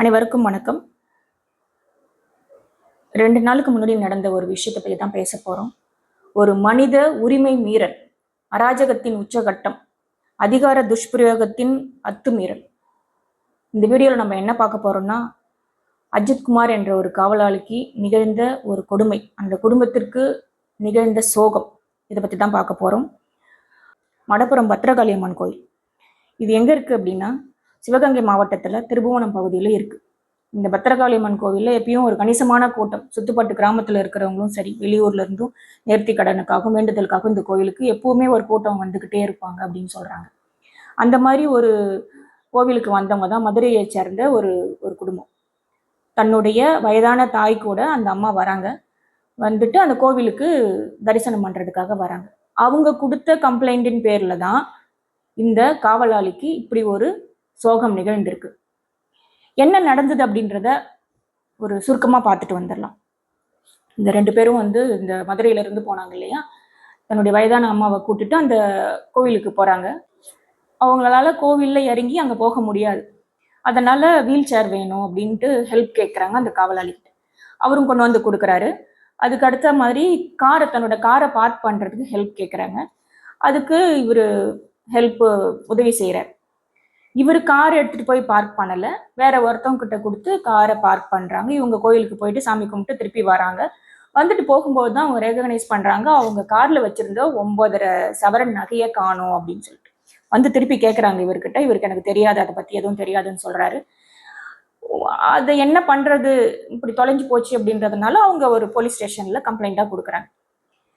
அனைவருக்கும் வணக்கம். ரெண்டு நாளுக்கு முன்னாடி நடந்த ஒரு விஷயத்தை பற்றி தான் பேச போகிறோம் ஒரு மனித உரிமை மீறல் அராஜகத்தின் உச்சகட்டம் அதிகார துஷ்பிரயோகத்தின் அத்துமீறல் இந்த வீடியோவில் நம்ம என்ன பார்க்க போகிறோம்னா அஜித்குமார் என்ற ஒரு காவலாளிக்கு நிகழ்ந்த ஒரு கொடுமை அந்த குடும்பத்திற்கு நிகழ்ந்த சோகம். இதை பற்றி தான் பார்க்க போகிறோம் மடப்புறம் பத்ரகாளியம்மன் கோயில். இது எங்கே இருக்குது அப்படின்னா சிவகங்கை மாவட்டத்தில் திருபுவனம் பகுதியில் இருக்குது இந்த பத்திரகாளியம்மன் கோவிலில் எப்பயும் ஒரு கணிசமான கூட்டம். சுத்துப்பட்டு கிராமத்தில் இருக்கிறவங்களும் சரி வெளியூர்ல இருந்தும் நேர்த்தி கடனுக்காகவும் வேண்டுதலுக்காகவும் இந்த கோவிலுக்கு எப்பவுமே ஒரு கூட்டம் வந்துக்கிட்டே இருப்பாங்க அப்படின்னு சொல்கிறாங்க அந்த மாதிரி ஒரு கோவிலுக்கு வந்தவங்க தான் மதுரையை சேர்ந்த ஒரு ஒரு குடும்பம். தன்னுடைய வயதான தாய் கூட அந்த அம்மா வராங்க. வந்துட்டு அந்த கோவிலுக்கு தரிசனம் பண்ணுறதுக்காக வராங்க. அவங்க கொடுத்த கம்ப்ளைண்ட்டின் பேரில் தான் இந்த காவலாளிக்கு இப்படி ஒரு சோகம் நிகழ்ந்திருக்கு. என்ன நடந்தது அப்படின்றத ஒரு சுருக்கமாக பார்த்துட்டு வந்துடலாம். இந்த ரெண்டு பேரும் வந்து இந்த மதுரையிலேருந்து போனாங்க இல்லையா? தன்னுடைய வயதான அம்மாவை கூட்டிட்டு அந்த கோவிலுக்கு போகிறாங்க அவங்களால கோவிலில் இறங்கி அங்கே போக முடியாது. அதனால வீல் சேர் வேணும் அப்படின்ட்டு ஹெல்ப் கேட்குறாங்க அந்த காவலாளிகிட்ட அவரும் கொண்டு வந்து கொடுக்குறாரு. அதுக்கு அடுத்த மாதிரி காரை தன்னோட காரை பார்க் பண்ணுறதுக்கு ஹெல்ப் கேட்குறாங்க அதுக்கு இவர் ஹெல்ப்பு உதவி செய்கிறார் இவர் கார் எடுத்துட்டு போய் பார்க் பண்ணல. வேற ஒருத்தவங்க கிட்ட கொடுத்து காரை பார்க் பண்றாங்க. இவங்க கோயிலுக்கு போயிட்டு சாமி கும்பிட்டு திருப்பி வராங்க. வந்துட்டு போகும்போது தான் அவங்க ரெகனைஸ் பண்றாங்க. அவங்க கார்ல வச்சிருந்த ஒன்பதரை சவரன் நகையை காணும் அப்படின்னு சொல்லிட்டு. வந்து திருப்பி கேட்குறாங்க இவர்கிட்ட. இவருக்கு எனக்கு தெரியாது. அதை பத்தி எதுவும் தெரியாதுன்னு சொல்றாரு. அதை என்ன பண்றது? இப்படி தொலைஞ்சு போச்சு அப்படின்றதுனால அவங்க ஒரு போலீஸ் ஸ்டேஷன்ல கம்ப்ளைண்டா கொடுக்குறாங்க.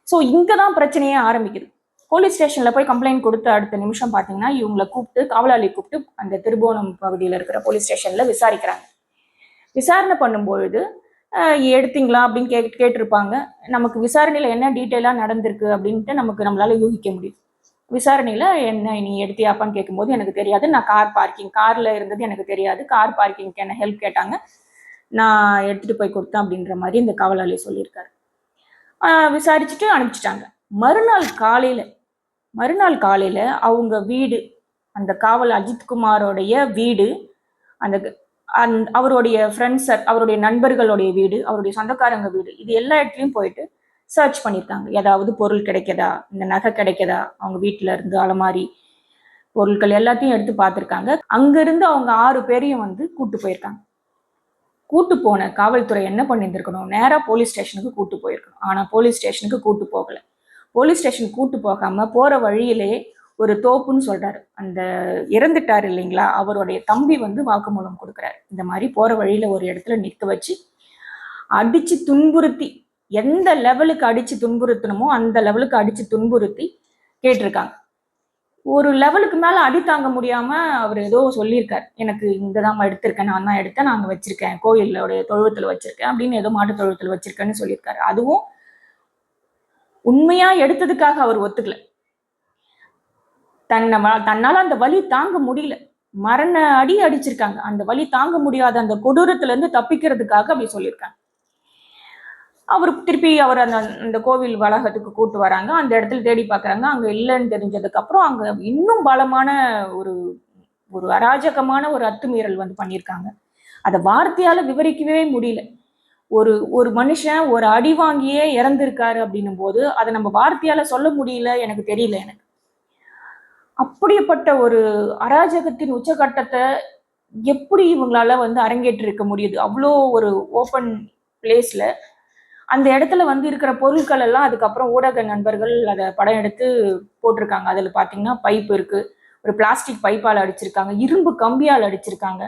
ஸோ இங்கே தான் பிரச்சனையே ஆரம்பிக்குது. போலீஸ் ஸ்டேஷன்ல போய் கம்ப்ளைண்ட் கொடுத்த அடுத்த நிமிஷம் பார்த்தீங்கன்னா இவங்களை கூப்பிட்டு காவலாளி கூப்பிட்டு அந்த திருபுவனம் பகுதியில் இருக்கிற போலீஸ் ஸ்டேஷன்ல விசாரிக்கிறாங்க. விசாரணை பண்ணும்பொழுது எடுத்தீங்களா? அப்படின்னு கே கேட்டிருப்பாங்க. நமக்கு விசாரணையில் என்ன டீட்டெயிலாக நடந்திருக்கு? அப்படின்ட்டு நமக்கு நம்மளால யூகிக்க முடியும். விசாரணையில் என்ன நீ எடுத்தியாப்பான்னு கேட்கும்போது எனக்கு தெரியாது. நான் கார் பார்க்கிங் காரில் இருந்தது எனக்கு தெரியாது. கார் பார்க்கிங்க்கு என்ன ஹெல்ப் கேட்டாங்க. நான் எடுத்துகிட்டு போய் கொடுத்தேன் அப்படின்ற மாதிரி இந்த காவலாளி சொல்லியிருக்காரு. விசாரிச்சுட்டு அனுப்பிச்சிட்டாங்க. மறுநாள் காலையில் மறுநாள் காலையில் அவங்க வீடு அந்த காவல் அஜித்குமாரோடைய வீடு அந்த அந் அவருடைய ஃப்ரெண்ட்ஸ் அவருடைய நண்பர்களுடைய வீடு அவருடைய சொந்தக்காரங்க வீடு இது எல்லா இடத்துலையும் போயிட்டு சர்ச் பண்ணியிருக்காங்க ஏதாவது பொருள் கிடைக்கதா? இந்த நகை கிடைக்கதா? அவங்க வீட்டில் இருந்து அலமாரி பொருட்கள் எல்லாத்தையும் எடுத்து பார்த்துருக்காங்க. அங்கிருந்து அவங்க ஆறு பேரையும் வந்து கூட்டு போயிருக்காங்க. கூட்டு போன காவல்துறை என்ன பண்ணியிருந்திருக்கணும் நேராக போலீஸ் ஸ்டேஷனுக்கு கூட்டு போயிருக்கணும். ஆனால் போலீஸ் ஸ்டேஷனுக்கு கூட்டு போகலை. போலீஸ் ஸ்டேஷன் கூட்டு போகாம போற வழியிலே ஒரு தோப்புன்னு சொல்றாரு. அந்த இறந்துட்டார் இல்லைங்களா? அவருடைய தம்பி வந்து வாக்குமூலம் கொடுக்குறாரு. இந்த மாதிரி போற வழியில ஒரு இடத்துல நிற்க வச்சு அடிச்சு துன்புறுத்தி எந்த லெவலுக்கு அடிச்சு துன்புறுத்தணுமோ அந்த லெவலுக்கு அடிச்சு துன்புறுத்தி கேட்டிருக்காங்க. ஒரு லெவலுக்கு மேல அடி தாங்க முடியாம அவர் ஏதோ சொல்லியிருக்காரு. எனக்கு இந்த தான் எடுத்திருக்கேன் நான் தான் எடுத்தேன் நாங்கள் வச்சுருக்கேன் வச்சிருக்கேன் கோயிலோடைய தொழுவத்தில் வச்சிருக்கேன் அப்படின்னு ஏதோ மாட்டு தொழுவத்தில் வச்சிருக்கேன்னு சொல்லியிருக்காரு. அதுவும் உண்மையா எடுத்ததுக்காக அவர் ஒத்துக்கல. தன்னை தன்னால அந்த வலி தாங்க முடியல. மரண அடி அடிச்சிருக்காங்க. அந்த வலி தாங்க முடியாத அந்த கொடூரத்துல இருந்து தப்பிக்கிறதுக்காக அப்படி சொல்லியிருக்காங்க. அவர் திருப்பி அவர் அந்த அந்த கோவில் வளாகத்துக்கு கூட்டு வராங்க. அந்த இடத்துல தேடி பார்க்குறாங்க அங்க இல்லைன்னு தெரிஞ்சதுக்கு அப்புறம் அங்க இன்னும் பலமான ஒரு ஒரு அராஜகமான ஒரு அத்துமீறல் வந்து பண்ணியிருக்காங்க. அதை வார்த்தையால விவரிக்கவே முடியல. ஒரு ஒரு மனுஷன் ஒரு அடி வாங்கியே இறந்திருக்காரு அப்படின்னும் போது அதை நம்ம வார்த்தையால சொல்ல முடியல எனக்கு தெரியல எனக்கு. அப்படிப்பட்ட ஒரு அராஜகத்தின் உச்சகட்டத்தை எப்படி இவங்களால வந்து அரங்கேற்றி இருக்க முடியுது? அவ்வளோ ஒரு ஓப்பன் பிளேஸ்ல அந்த இடத்துல வந்து இருக்கிற பொருட்கள் எல்லாம் அதுக்கப்புறம் ஊடக நண்பர்கள் அதை படம் எடுத்து போட்டிருக்காங்க. அதில் பார்த்தீங்கன்னா பைப் இருக்கு. ஒரு பிளாஸ்டிக் பைப்பால் அடிச்சிருக்காங்க. இரும்பு கம்பியால் அடிச்சிருக்காங்க.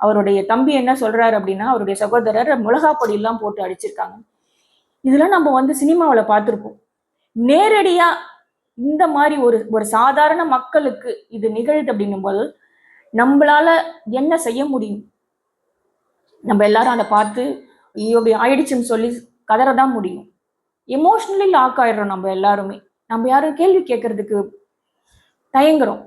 அவருடைய தம்பி என்ன சொல்றாரு அப்படின்னா அவருடைய சகோதரர் மிளகா பொடியெல்லாம் போட்டு அடிச்சிருக்காங்க. இதெல்லாம் நம்ம வந்து சினிமாவில் பார்த்துருப்போம். நேரடியா இந்த மாதிரி ஒரு ஒரு சாதாரண மக்களுக்கு இது நிகழுது அப்படின்னும் போது நம்மளால என்ன செய்ய முடியும்? நம்ம எல்லாரும் அதை பார்த்து ஐயோ இப்படி ஆயிடுச்சுன்னு சொல்லி கதறதான் முடியும். எமோஷ்னலி லாக் ஆயிடுறோம் நம்ம எல்லாருமே. நம்ம யாரும் கேள்வி கேட்கறதுக்கு தயங்குறோம்.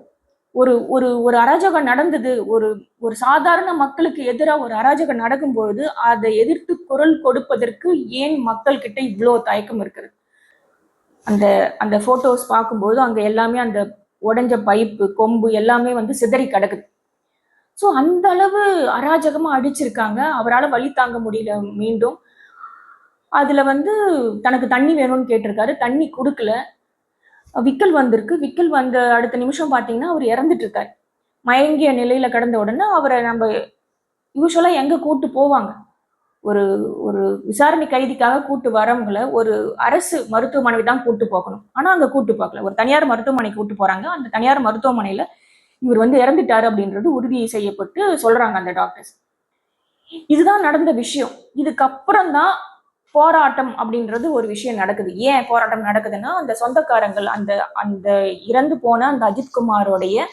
ஒரு ஒரு ஒரு அராஜகம் நடந்தது. ஒரு ஒரு சாதாரண மக்களுக்கு எதிராக ஒரு அராஜகம் நடக்கும்பொழுது அதை எதிர்த்து குரல் கொடுப்பதற்கு ஏன் மக்கள் கிட்ட இவ்வளோ தயக்கம் இருக்குது அந்த அந்த போட்டோஸ் பார்க்கும்போது அங்கே எல்லாமே அந்த உடஞ்ச பைப்பு கொம்பு எல்லாமே வந்து சிதறி கிடக்குது. ஸோ அந்த அளவு அராஜகமாக அடிச்சிருக்காங்க. அவரால் வழி தாங்க முடியல மீண்டும். அதில் வந்து தனக்கு தண்ணி வேணும்னு கேட்டிருக்காரு. தண்ணி கொடுக்கல. விக்கல் வந்திருக்கு. விக்கல் வந்த அடுத்த நிமிஷம் பார்த்தீங்கன்னா அவர் இறந்துட்டு இருக்கார் மயங்கிய நிலையில கிடந்த உடனே அவரை நம்ம யூஸ்வலாக எங்கே கூட்டு போவாங்க? ஒரு ஒரு விசாரணை கைதிக்காக கூட்டு வரவங்களை ஒரு அரசு மருத்துவமனைக்கு தான் கூட்டு போகணும். ஆனால் அங்கே கூட்டு போகல. ஒரு தனியார் மருத்துவமனைக்கு கூட்டு போறாங்க. அந்த தனியார் மருத்துவமனையில் இவர் வந்து இறந்துட்டாரு அப்படின்றது உறுதி செய்யப்பட்டு சொல்றாங்க அந்த டாக்டர்ஸ் இதுதான் நடந்த விஷயம். இதுக்கப்புறம் தான் போராட்டம் அப்படின்றது ஒரு விஷயம் நடக்குது. ஏன் போராட்டம் நடக்குதுன்னா அந்த சொந்தக்காரங்கள் அந்த அந்த இறந்து போன அந்த அஜித்குமாரோடைய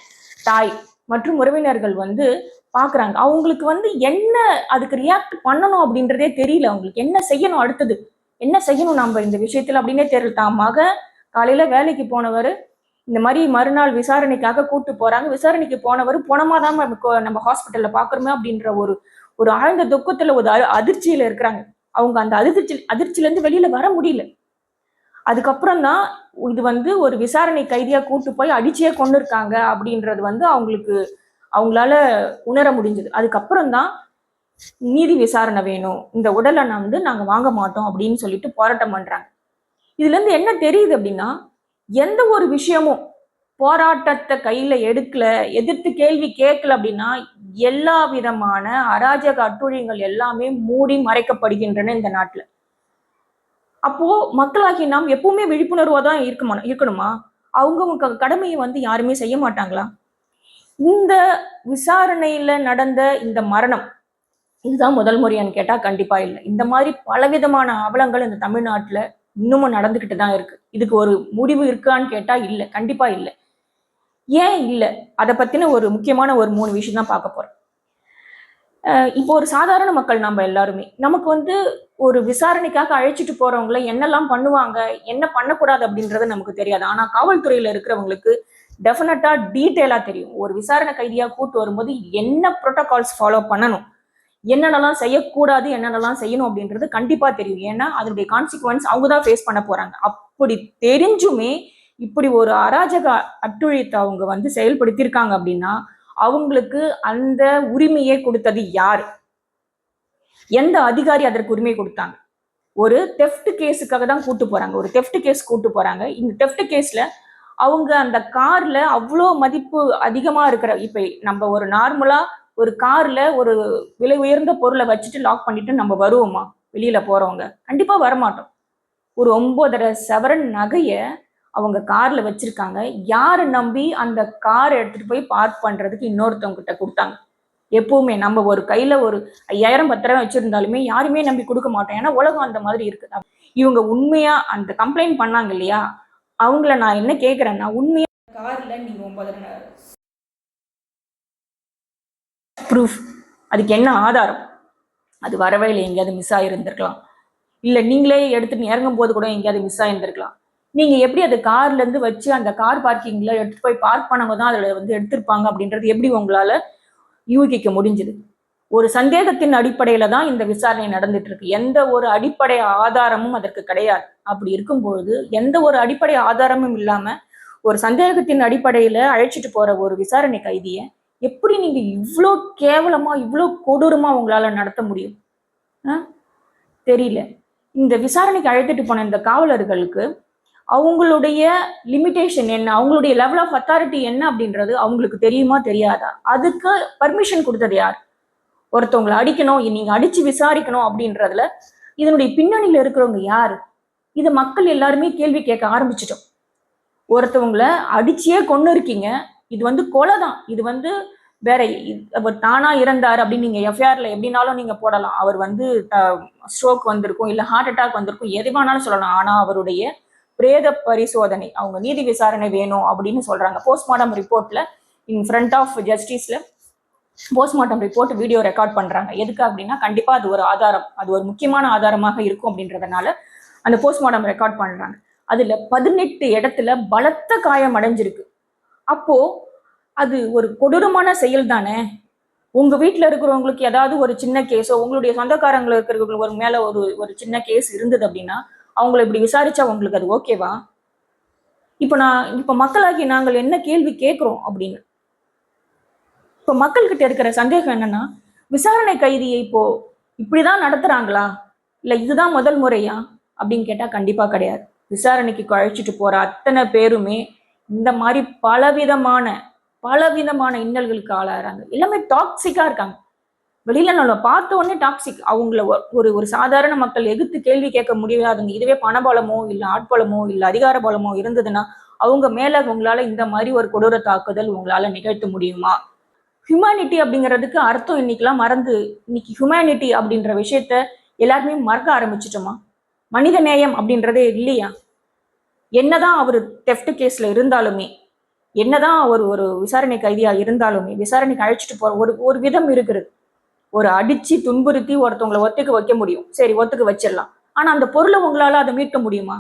தாய் மற்றும் உறவினர்கள் வந்து பாக்குறாங்க. அவங்களுக்கு வந்து என்ன அதுக்கு ரியாக்ட் பண்ணணும் அப்படின்றதே தெரியல. அவங்களுக்கு என்ன செய்யணும் அடுத்தது? என்ன செய்யணும் நம்ம இந்த விஷயத்துல அப்படின்னே தெரியல. தான் மக காலையில வேலைக்கு போனவர் இந்த மாதிரி மறுநாள் விசாரணைக்காக கூட்டு போறாங்க. விசாரணைக்கு போனவர் போனமாதான் நம்ம நம்ம ஹாஸ்பிட்டல்ல பாக்குறோமே அப்படின்ற ஒரு ஒரு ஆழ்ந்த துக்கத்துல ஒரு அ- அதிர்ச்சியில இருக்கிறாங்க. அவங்க அந்த அதிர்ச்சி அதிர்ச்சியிலேருந்து வெளியில் வர முடியல. அதுக்கப்புறம் தான் இது வந்து ஒரு விசாரணை கைதியாக கூட்டு போய் அடிச்சே கொண்டு இருக்காங்க அப்படின்றது வந்து அவங்களுக்கு அவங்களால உணர முடிஞ்சது. அதுக்கப்புறம் தான் நீதி விசாரணை வேணும். இந்த உடலை நான் வந்து நாங்கள் வாங்க மாட்டோம் அப்படின்னு சொல்லிட்டு போராட்டம் பண்ணுறாங்க இதுலேருந்து என்ன தெரியுது அப்படின்னா எந்த ஒரு விஷயமும் போராட்டத்தை கையில எடுக்கல எதிர்த்து கேள்வி கேட்கல அப்படின்னா எல்லா விதமான அராஜக அட்டுழியங்கள் எல்லாமே மூடி மறைக்கப்படுகின்றன இந்த நாட்டுல. அப்போ மக்களாகி நாம் எப்பவுமே விழிப்புணர்வா தான் இருக்குமா இருக்கணுமா? அவங்க கடமையை வந்து யாருமே செய்ய மாட்டாங்களா? இந்த விசாரணையில நடந்த இந்த மரணம் இதுதான் முதல் முறையான்னு கேட்டா கண்டிப்பா இல்லை. இந்த மாதிரி பலவிதமான அவலங்கள் இந்த தமிழ்நாட்டுல இன்னமும் நடந்துகிட்டு தான் இருக்கு. இதுக்கு ஒரு முடிவு இருக்கான்னு கேட்டா இல்லை கண்டிப்பா இல்லை. ஏன் இல்லை? அதை பற்றின ஒரு முக்கியமான ஒரு மூணு விஷயம் தான் பார்க்க போகிறோம் இப்போ ஒரு சாதாரண மக்கள் நம்ம எல்லாருமே நமக்கு வந்து ஒரு விசாரணைக்காக அழைச்சிட்டு போறவங்கள என்னெல்லாம் பண்ணுவாங்க என்ன பண்ணக்கூடாது அப்படின்றது நமக்கு தெரியாது. ஆனால் காவல்துறையில் இருக்கிறவங்களுக்கு டெஃபினட்டா டீட்டெயிலாக தெரியும். ஒரு விசாரணை கைதியாக கூட்டு வரும்போது என்ன ப்ரோட்டோகால்ஸ் ஃபாலோ பண்ணணும்? என்னென்னலாம் செய்யக்கூடாது என்னென்னலாம் செய்யணும் அப்படின்றது கண்டிப்பாக தெரியும். ஏன்னா அதனுடைய கான்சிக்வன்ஸ் அவங்க தான் ஃபேஸ் பண்ண போறாங்க. அப்படி தெரிஞ்சுமே இப்படி ஒரு அராஜக அட்டுழியத்தை அவங்க வந்து செயல்படுத்தியிருக்காங்க அப்படின்னா அவங்களுக்கு அந்த உரிமையை கொடுத்தது யார்? எந்த அதிகாரி அதற்கு உரிமை கொடுத்தாங்க? ஒரு தெஃப்ட் கேஸுக்காக தான் கூட்டு போறாங்க. ஒரு தெஃப்ட் கேஸ் கூட்டு போறாங்க. இந்த தெஃப்ட் கேஸ்ல அவங்க அந்த கார்ல அவ்வளோ மதிப்பு அதிகமா இருக்கிற இப்ப நம்ம ஒரு நார்மலா ஒரு கார்ல ஒரு விலை உயர்ந்த பொருளை வச்சுட்டு லாக் பண்ணிட்டு நம்ம வருவோமா? வெளியில போறவங்க. கண்டிப்பா வரமாட்டோம். ஒரு ஒன்பதரை சவரன் நகையை அவங்க கார்ல வச்சிருக்காங்க. யாரை நம்பி அந்த கார் எடுத்துட்டு போய் பார்க் பண்றதுக்கு இன்னொருத்தவங்க கிட்ட கொடுத்தாங்க. எப்பவுமே நம்ம ஒரு கையில ஒரு ஐயாயிரம் பத்தாயிரம் வச்சிருந்தாலுமே யாருமே நம்பி கொடுக்க மாட்டோம். ஏன்னா உலகம் அந்த மாதிரி இருக்குது. இவங்க உண்மையா அந்த கம்ப்ளைண்ட் பண்ணாங்க இல்லையா? அவங்கள நான் என்ன கேட்குறேன்னா உண்மையா கார்ல நீங்க ஒன்பதரை ப்ரூஃப் அதுக்கு என்ன ஆதாரம்? அது வரவே இல்லை. எங்கேயாவது மிஸ் ஆகியிருந்திருக்கலாம் இல்லை நீங்களே எடுத்துட்டு இறங்கும் போது கூட எங்கேயாவது மிஸ் ஆகியிருந்திருக்கலாம் நீங்க எப்படி அது கார்ல இருந்து வச்சு அந்த கார் பார்க்கிங்ல எடுத்துகிட்டு போய் பார்க் பண்ணவங்க தான் அதில் வந்து எடுத்திருப்பாங்க அப்படின்றது எப்படி உங்களால யூகிக்க முடிஞ்சுது? ஒரு சந்தேகத்தின் அடிப்படையில தான் இந்த விசாரணை நடந்துட்டு இருக்கு. எந்த ஒரு அடிப்படை ஆதாரமும் அதற்கு கிடையாது. அப்படி இருக்கும்பொழுது எந்த ஒரு அடிப்படை ஆதாரமும் இல்லாம ஒரு சந்தேகத்தின் அடிப்படையில அழைச்சிட்டு போற ஒரு விசாரணை கைதியை எப்படி நீங்க இவ்வளோ கேவலமா இவ்வளோ கொடூரமா உங்களால நடத்த முடியும்? ஆ? தெரியல. இந்த விசாரணைக்கு அழைத்துட்டு போன இந்த காவலர்களுக்கு அவங்களுடைய லிமிட்டேஷன் என்ன? அவங்களுடைய லெவல் ஆஃப் அத்தாரிட்டி என்ன அப்படின்றது அவங்களுக்கு தெரியுமா தெரியாதா? அதுக்கு பர்மிஷன் கொடுத்தது யார்? ஒருத்தவங்களை அடிக்கணும் நீங்க அடிச்சு விசாரிக்கணும் அப்படின்றதுல இதனுடைய பின்னணியில் இருக்கிறவங்க யார்? இது மக்கள் எல்லாருமே கேள்வி கேட்க ஆரம்பிச்சிட்டோம். ஒருத்தவங்களை அடிச்சியே கொண்டு இருக்கீங்க இது வந்து கொலை தான் இது வந்து வேற அவர் தானா இறந்தார் அப்படின்னு நீங்க எஃப்ஐஆர்ல எப்படினாலும் நீங்க போடலாம். அவர் வந்து ஸ்ட்ரோக் வந்திருக்கும் இல்ல ஹார்ட் அட்டாக் வந்திருக்கும் எது வேணாலும் சொல்லலாம். ஆனா அவருடைய பிரேத பரிசோதனை அவங்க நீதி விசாரணை வேணும் அப்படின்னு சொல்றாங்க. போஸ்ட்மார்டம் ரிப்போர்ட்ல இன் ஃப்ரண்ட் ஆஃப் ஜஸ்டிஸ்ல போஸ்ட்மார்ட்டம் ரிப்போர்ட் வீடியோ ரெக்கார்ட் பண்றாங்க. எதுக்கு அப்படின்னா கண்டிப்பா அது ஒரு ஆதாரம் அது ஒரு முக்கியமான ஆதாரமாக இருக்கும் அப்படின்றதுனால அந்த போஸ்ட்மார்ட்டம் ரெக்கார்ட் பண்றாங்க. அதுல பதினெட்டு இடத்துல பலத்த காயம் அடைஞ்சிருக்கு. அப்போ அது ஒரு கொடூரமான செயல் தானே உங்க வீட்ல இருக்கிறவங்களுக்கு ஏதாவது ஒரு சின்ன கேஸோ உங்களுடைய சொந்தக்காரங்களுக்கு இருக்கிறவங்களுக்கு ஒரு மேல ஒரு ஒரு சின்ன கேஸ் இருந்தது அப்படின்னா அவங்கள இப்படி விசாரிச்சா உங்களுக்கு அது ஓகேவா? இப்போ நான் இப்போ மக்களாகி நாங்கள் என்ன கேள்வி கேட்குறோம் அப்படின்னு. இப்போ மக்கள்கிட்ட இருக்கிற சந்தேகம் என்னன்னா விசாரணை கைதியை இப்போ இப்படிதான் நடத்துறாங்களா? இல்லை இதுதான் முதல் முறையா? அப்படின்னு கேட்டால் கண்டிப்பாக கிடையாது. விசாரணைக்கு அழைச்சிட்டு போற அத்தனை பேருமே இந்த மாதிரி பலவிதமான பலவிதமான இன்னல்களுக்கு ஆளாகிறாங்க. எல்லாமே டாக்ஸிக்காக இருக்காங்க. வெளியில நம்ம பார்த்த உடனே டாக்ஸிக் அவங்கள ஒ- ஒரு ஒரு சாதாரண மக்கள் எதிர்த்து கேள்வி கேட்க முடியாதுங்க இதுவே பணபலமோ இல்லை ஆட்பலமோ இல்லை அதிகார பலமோ இருந்ததுன்னா அவங்க மேல உங்களால இந்த மாதிரி ஒரு கொடூர தாக்குதல் உங்களால நிகழ்த்த முடியுமா? ஹியூமனிட்டி அப்படிங்கிறதுக்கு அர்த்தம் இன்னைக்கெல்லாம் மறந்து இன்னைக்கு ஹியூமனிட்டி அப்படின்ற விஷயத்த எல்லாருமே மறக்க ஆரம்பிச்சிட்டோமா? மனித நேயம் அப்படின்றதே இல்லையா? என்னதான் அவர் டெஃப்ட் கேஸ்ல இருந்தாலுமே என்னதான் அவர் ஒரு விசாரணை கைதியா இருந்தாலுமே விசாரணைக்கு அழைச்சிட்டு போற ஒரு ஒரு விதம் இருக்கிறது. ஒரு அடிச்சு துன்புறுத்தி ஒருத்தவங்களை ஒத்துக்கு வைக்க முடியும். சரி ஒத்துக்கு வச்சிடலாம். ஆனா அந்த பொருளை உங்களால அதை மீட்க முடியுமா?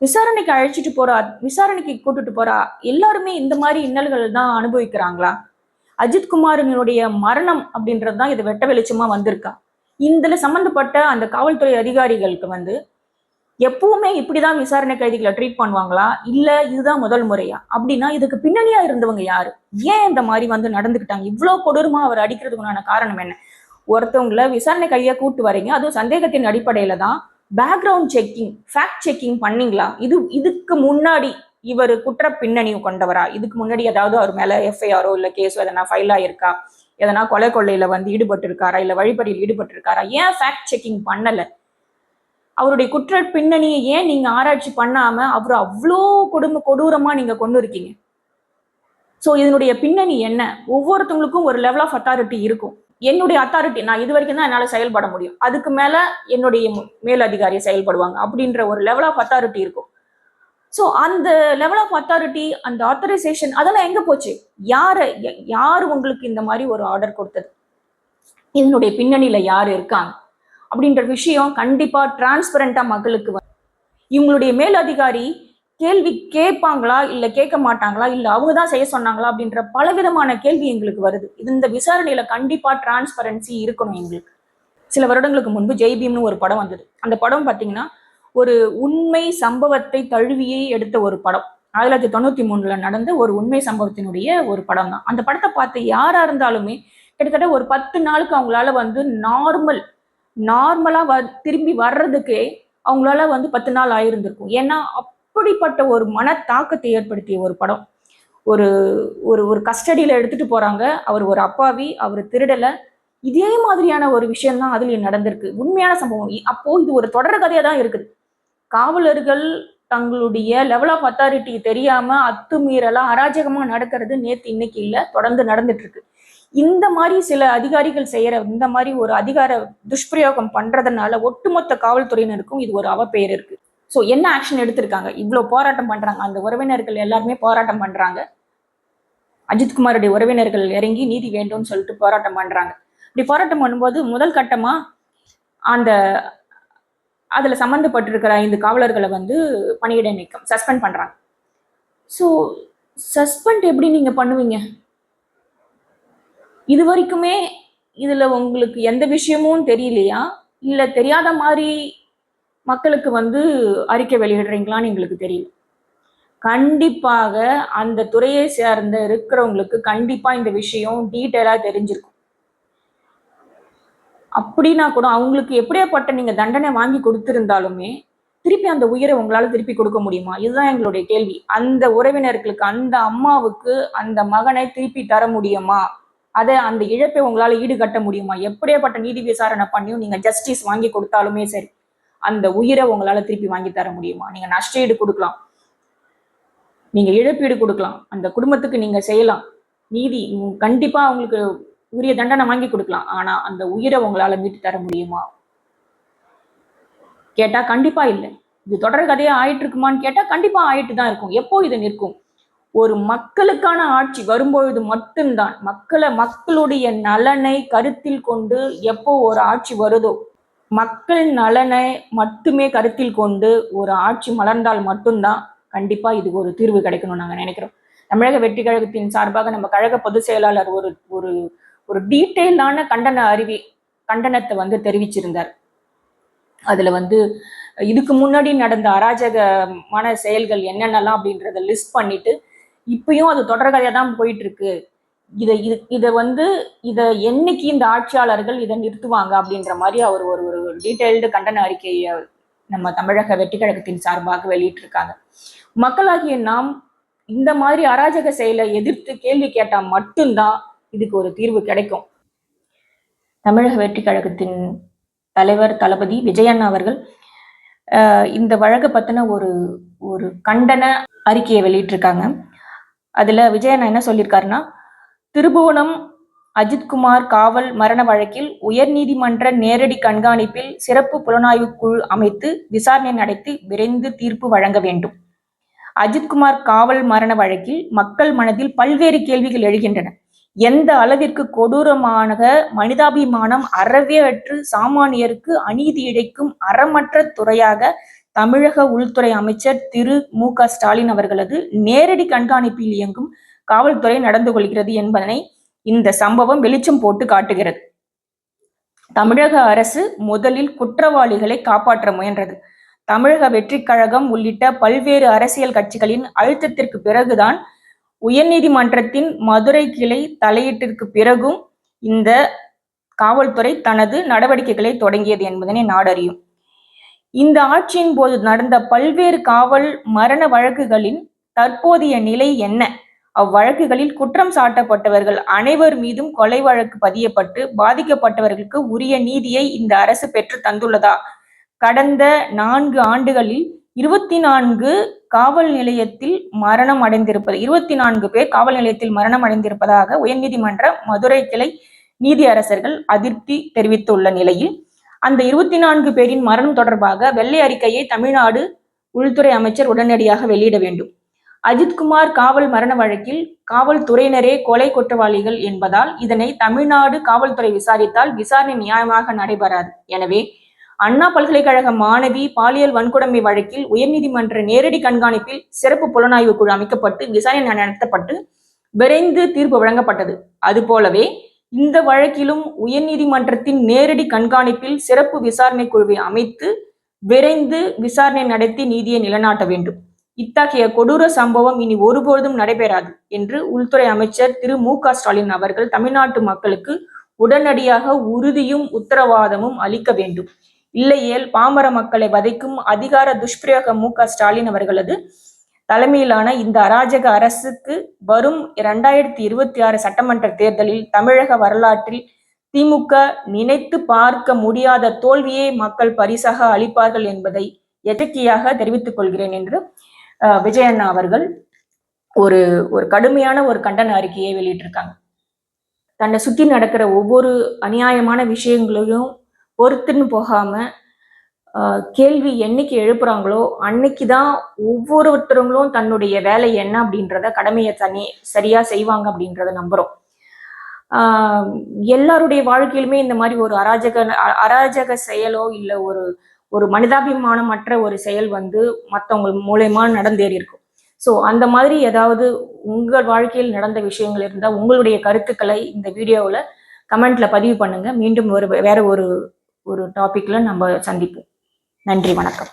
விசாரணைக்கு அழைச்சிட்டு போற விசாரணைக்கு கூட்டிட்டு போறா எல்லாருமே இந்த மாதிரி இன்னல்கள் தான் அனுபவிக்கிறாங்களா? அஜித் மரணம் அப்படின்றது தான் இது வெட்ட வெளிச்சமா வந்திருக்கா? இதுல சம்பந்தப்பட்ட அந்த காவல்துறை அதிகாரிகளுக்கு வந்து எப்பவுமே இப்படிதான் விசாரணை கைதிகளை ட்ரீட் பண்ணுவாங்களா? இல்ல இதுதான் முதல் முறையா? அப்படின்னா இதுக்கு பின்னணியா இருந்தவங்க யாரு? ஏன் இந்த மாதிரி வந்து நடந்துக்கிட்டாங்க? இவ்வளவு கொடூரமா அவர் அடிக்கிறதுக்குண்டான காரணம் என்ன? ஒருத்தவங்களை விசாரணை கையை கூட்டு வரீங்க அதுவும் சந்தேகத்தின் அடிப்படையில தான். பேக்ரவுண்ட் செக்கிங் ஃபேக்ட் செக்கிங் பண்ணீங்களா? இது இதுக்கு முன்னாடி இவர் குற்ற பின்னணி கொண்டவரா? இதுக்கு முன்னாடி ஏதாவது அவர் மேலே எஃப்ஐஆரோ இல்லை கேஸோ எதனா ஃபைல் ஆயிருக்கா எதனா கொலை கொள்ளையில வந்து ஈடுபட்டு இருக்காரா இல்ல வழிபறியில் ஈடுபட்டு இருக்காரா ஏன் ஃபேக்ட் செக்கிங் பண்ணலை? அவருடைய குற்ற பின்னணியை ஏன் நீங்க ஆராய்ச்சி பண்ணாம அவர் அவ்வளோ கொடுமை கொடூரமா நீங்க கொண்டு இருக்கீங்க? ஸோ இதனுடைய பின்னணி என்ன? ஒவ்வொருத்தவங்களுக்கும் ஒரு லெவல் ஆஃப் அத்தாரிட்டி இருக்கும். என்னுடைய அத்தாரிட்டி நான் இது வரைக்கும் தான் என்னால் செயல்பட முடியும். அதுக்கு மேல என்னுடைய மு- மேலதிகாரி செயல்படுவாங்க அப்படின்ற ஒரு லெவல் ஆஃப் அத்தாரிட்டி இருக்கும். ஸோ அந்த லெவல் ஆஃப் அத்தாரிட்டி அந்த ஆத்தரைசேஷன் அதெல்லாம் எங்க போச்சு? யாரு யார் உங்களுக்கு இந்த மாதிரி ஒரு ஆர்டர் கொடுத்தது? இதனுடைய பின்னணியில யார் இருக்காங்க? அப்படின்ற விஷயம் கண்டிப்பா டிரான்ஸ்பரண்டா மக்களுக்கு இவங்களுடைய மேலதிகாரி கேள்வி கேட்பாங்களா இல்ல கேட்க மாட்டாங்களா இல்ல அவங்க தான் செய்ய சொன்னாங்களா அப்படின்ற பலவிதமான கேள்வி எங்களுக்கு வருது. இது இந்த விசாரணையில கண்டிப்பா டிரான்ஸ்பரன்சி இருக்கணும் எங்களுக்கு. சில வருடங்களுக்கு முன்பு ஜெய்பீம்னு ஒரு படம் வந்தது. அந்த படம் பாத்தீங்கன்னா ஒரு உண்மை சம்பவத்தை தழுவியே எடுத்த ஒரு படம். ஆயிரத்தி தொள்ளாயிரத்தி தொண்ணூத்தி மூணுல நடந்த ஒரு உண்மை சம்பவத்தினுடைய ஒரு படம் தான். அந்த படத்தை பார்த்து யாரா இருந்தாலுமே கிட்டத்தட்ட ஒரு பத்து நாளுக்கு அவங்களால வந்து நார்மல் நார்மலா வ திரும்பி வர்றதுக்கே அவங்களால வந்து பத்து நாள் ஆயிருந்திருக்கும். ஏன்னா அப்படிப்பட்ட ஒரு மன தாக்கத்தை ஏற்படுத்திய ஒரு படம். ஒரு ஒரு ஒரு கஸ்டடியில் எடுத்துகிட்டு போகிறாங்க அவர் ஒரு அப்பாவி அவர் திருடலை. இதே மாதிரியான ஒரு விஷயம் தான் நடந்திருக்கு. உண்மையான சம்பவம். அப்போது இது ஒரு தொடர் கதையாக தான் இருக்குது. காவலர்கள் தங்களுடைய லெவல் ஆஃப் அத்தாரிட்டி தெரியாமல் அத்துமீறலாம் அராஜகமாக நடக்கிறது நேற்று இன்னைக்கு இல்லை தொடர்ந்து நடந்துட்டுருக்கு. இந்த மாதிரி சில அதிகாரிகள் செய்கிற இந்த மாதிரி ஒரு அதிகார துஷ்பிரயோகம் பண்ணுறதுனால ஒட்டுமொத்த காவல்துறையினருக்கும் இது ஒரு அவப்பெயர் இருக்குது ஸோ என்ன ஆக்ஷன் எடுத்திருக்காங்க? இவ்வளோ போராட்டம் பண்ணுறாங்க அந்த உறவினர்கள் எல்லாருமே போராட்டம் பண்ணுறாங்க அஜித்குமாருடைய உறவினர்கள் இறங்கி நீதி வேண்டும்னு சொல்லிட்டு போராட்டம் பண்ணுறாங்க இப்படி போராட்டம் பண்ணும்போது முதல் கட்டமாக அந்த அதில் சம்மந்தப்பட்டிருக்கிற ஐந்து காவலர்களை வந்து பணியிட நீக்கம் சஸ்பெண்ட் பண்ணுறாங்க ஸோ சஸ்பெண்ட் எப்படி நீங்கள் பண்ணுவீங்க? இது வரைக்குமே இதில் உங்களுக்கு எந்த விஷயமும் தெரியலையா? இல்லை தெரியாத மாதிரி மக்களுக்கு வந்து அறிக்கை வெளியிடுறீங்களான்னு எங்களுக்கு தெரியல. கண்டிப்பாக அந்த துறையை சேர்ந்த இருக்கிறவங்களுக்கு கண்டிப்பா இந்த விஷயம் டீட்டெயிலாக தெரிஞ்சிருக்கும். அப்படின்னா கூட அவங்களுக்கு எப்படியாப்பட்ட நீங்க தண்டனை வாங்கி கொடுத்திருந்தாலுமே திருப்பி அந்த உயிரை உங்களால திருப்பி கொடுக்க முடியுமா? இதுதான் எங்களுடைய கேள்வி. அந்த உறவினர்களுக்கு அந்த அம்மாவுக்கு அந்த மகனை திருப்பி தர முடியுமா? அதை அந்த இழப்பை உங்களால ஈடுகட்ட முடியுமா? எப்படியாப்பட்ட நீதி விசாரணை பண்ணியும் நீங்க ஜஸ்டிஸ் வாங்கி கொடுத்தாலுமே சரி. அந்த உயிரை உங்களால திருப்பி வாங்கி தர முடியுமா? நீங்க நஷ்டஈடு கொடுக்கலாம். நீங்க இழப்பீடு கொடுக்கலாம். அந்த குடும்பத்துக்கு நீங்க செய்யலாம். நீதி உம், கண்டிப்பா அவங்களுக்கு உரிய தண்டனை வாங்கி கொடுக்கலாம். ஆனா அந்த உயிரை உங்களால மீட்டு தர முடியுமா? கேட்டா கண்டிப்பா இல்லை. இது தொடர் கதையா ஆயிட்டு இருக்குமான்னு கேட்டா கண்டிப்பா ஆயிட்டு தான் இருக்கும். எப்போ இது நிற்கும்? ஒரு மக்களுக்கான ஆட்சி வரும்பொழுது மட்டும்தான். மக்களை மக்களுடைய நலனை கருத்தில் கொண்டு எப்போ ஒரு ஆட்சி வருதோ மக்கள் நலனை மட்டுமே கருத்தில் கொண்டு ஒரு ஆட்சி மலர்ந்தால் மட்டும்தான் கண்டிப்பா இதுக்கு ஒரு தீர்வு கிடைக்கணும்னு நாங்கள் நினைக்கிறோம். தமிழக வெற்றி கழகத்தின் சார்பாக நம்ம கழக பொதுச் செயலாளர் ஒரு ஒரு ஒரு டீட்டெயிலான கண்டன அறிவி கண்டனத்தை வந்து தெரிவிச்சிருந்தார். அதுல வந்து இதுக்கு முன்னாடி நடந்த அராஜகமான செயல்கள் என்னென்னலாம் அப்படின்றத லிஸ்ட் பண்ணிட்டு இப்பயும் அது தொடர்கதையா தான் போயிட்டு இருக்கு. இதை இது இதை வந்து இதை என்னைக்கு இந்த ஆட்சியாளர்கள் இதை நிறுத்துவாங்க அப்படின்ற மாதிரி அவர் ஒரு ஒரு டீட்டெயில்டு கண்டன அறிக்கையை நம்ம தமிழக வெற்றி கழகத்தின் சார்பாக வெளியிட்டிருக்காங்க. மக்களாகிய நாம் இந்த மாதிரி அராஜக செயலை எதிர்த்து கேள்வி கேட்டால் மட்டும்தான் இதுக்கு ஒரு தீர்வு கிடைக்கும். தமிழக வெற்றி கழகத்தின் தலைவர் தளபதி விஜயண்ணா அவர்கள் இந்த வழக்கை பற்றின ஒரு ஒரு கண்டன அறிக்கையை வெளியிட்டிருக்காங்க. அதில் விஜயண்ணா என்ன சொல்லியிருக்காருன்னா திருபுவனம் அஜித்குமார் காவல் மரண வழக்கில் உயர்நீதிமன்ற நேரடி கண்காணிப்பில் சிறப்பு புலனாய்வு குழு அமைத்து விசாரணை நடத்தி விரைந்து தீர்ப்பு வழங்க வேண்டும். அஜித்குமார் காவல் மரண வழக்கில் மக்கள் மனதில் பல்வேறு கேள்விகள் எழுகின்றன. எந்த அளவிற்கு கொடூரமான மனிதாபிமானம் அறவே அற்று சாமானியருக்கு அநீதி இழைக்கும் அறமற்ற துறையாக தமிழக உள்துறை அமைச்சர் திரு மு க ஸ்டாலின் அவர்களது நேரடி கண்காணிப்பில் இயங்கும் காவல்துறை நடந்து கொள்கிறது என்பதனை இந்த சம்பவம் வெளிச்சம் போட்டு காட்டுகிறது. தமிழக அரசு முதலில் குற்றவாளிகளை காப்பாற்ற முயன்றது. தமிழக வெற்றிக் கழகம் உள்ளிட்ட பல்வேறு அரசியல் கட்சிகளின் அழுத்தத்திற்கு பிறகுதான் உயர்நீதிமன்றத்தின் மதுரை கிளை தலையீட்டிற்கு பிறகும் இந்த காவல்துறை தனது நடவடிக்கைகளை தொடங்கியது என்பதனை நாடறியும். இந்த ஆட்சியின் போது நடந்த பல்வேறு காவல் மரண வழக்குகளின் தற்போதைய நிலை என்ன? அவ்வழக்குகளில் குற்றம் சாட்டப்பட்டவர்கள் அனைவர் மீதும் கொலை வழக்கு பதியப்பட்டு பாதிக்கப்பட்டவர்களுக்கு உரிய நீதியை இந்த அரசு பெற்று தந்துள்ளதா? கடந்த நான்கு ஆண்டுகளில் இருபத்தி நான்கு காவல் நிலையத்தில் மரணம் அடைந்திருப்பது இருபத்தி நான்கு பேர் காவல் நிலையத்தில் மரணம் அடைந்திருப்பதாக உயர்நீதிமன்ற மதுரை கிளை நீதியரசர்கள் அதிருப்தி தெரிவித்துள்ள நிலையில் அந்த இருபத்தி நான்கு பேரின் மரணம் தொடர்பாக வெள்ளை அறிக்கையை தமிழ்நாடு உள்துறை அமைச்சர் உடனடியாக வெளியிட வேண்டும். அஜித்குமார் காவல் மரண வழக்கில் காவல்துறையினரே கொலை குற்றவாளிகள் என்பதால் இதனை தமிழ்நாடு காவல்துறை விசாரித்தால் விசாரணை நியாயமாக நடைபெறாது. எனவே அண்ணா பல்கலைக்கழக மாணவி பாலியல் வன்கொடுமை வழக்கில் உயர்நீதிமன்ற நேரடி கண்காணிப்பில் சிறப்பு புலனாய்வு குழு அமைக்கப்பட்டு விசாரணை நடத்தப்பட்டு விரைந்து தீர்ப்பு வழங்கப்பட்டது. அதுபோலவே இந்த வழக்கிலும் உயர்நீதிமன்றத்தின் நேரடி கண்காணிப்பில் சிறப்பு விசாரணை குழுவை அமைத்து விரைந்து விசாரணை நடத்தி நீதியை நிலைநாட்ட வேண்டும். இத்தகைய கொடூர சம்பவம் இனி ஒருபோதும் நடைபெறாது என்று உள்துறை அமைச்சர் திரு மு க ஸ்டாலின் அவர்கள் தமிழ்நாட்டு மக்களுக்கு உடனடியாக உறுதியும் உத்தரவாதமும் அளிக்க வேண்டும். இல்லையேல் பாமர மக்களை வதைக்கும் அதிகார துஷ்பிரயோக மு ஸ்டாலின் அவர்களது தலைமையிலான இந்த அராஜக அரசுக்கு வரும் இரண்டாயிரத்தி இருபத்தி ஆறு சட்டமன்ற தேர்தலில் தமிழக வரலாற்றில் திமுக நினைத்து பார்க்க முடியாத தோல்வியை மக்கள் பரிசாக அளிப்பார்கள் என்பதை எச்சரிக்கையாக தெரிவித்துக் கொள்கிறேன் என்று விஜயண்ணா அவர்கள் ஒரு ஒரு கடுமையான ஒரு கண்டன அறிக்கையை வெளியிட்டிருக்காங்க. தன்னை சுற்றி நடக்கிற ஒவ்வொரு அநியாயமான விஷயங்களையும் பொறுத்துன்னு போகாம ஆஹ், கேள்வி என்னைக்கு எழுப்புறாங்களோ அன்னைக்கு தான் ஒவ்வொருத்தருங்களும் தன்னுடைய வேலை என்ன அப்படின்றத கடமையை தனி சரியா செய்வாங்க அப்படின்றத நம்புறோம். ஆஹ், எல்லாருடைய வாழ்க்கையிலுமே இந்த மாதிரி ஒரு அராஜக அராஜக செயலோ இல்லை ஒரு ஒரு மனிதாபிமானமற்ற ஒரு செயல் வந்து மற்றவங்க மூலயமா நடந்தேறி இருக்கும். ஸோ அந்த மாதிரி ஏதாவது உங்கள் வாழ்க்கையில் நடந்த விஷயங்கள் இருந்தால் உங்களுடைய கருத்துக்களை இந்த வீடியோவில் கமெண்ட்ல பதிவு பண்ணுங்க. மீண்டும் ஒரு வேற ஒரு ஒரு டாபிக்ல நம்ம சந்திப்போம். நன்றி வணக்கம்.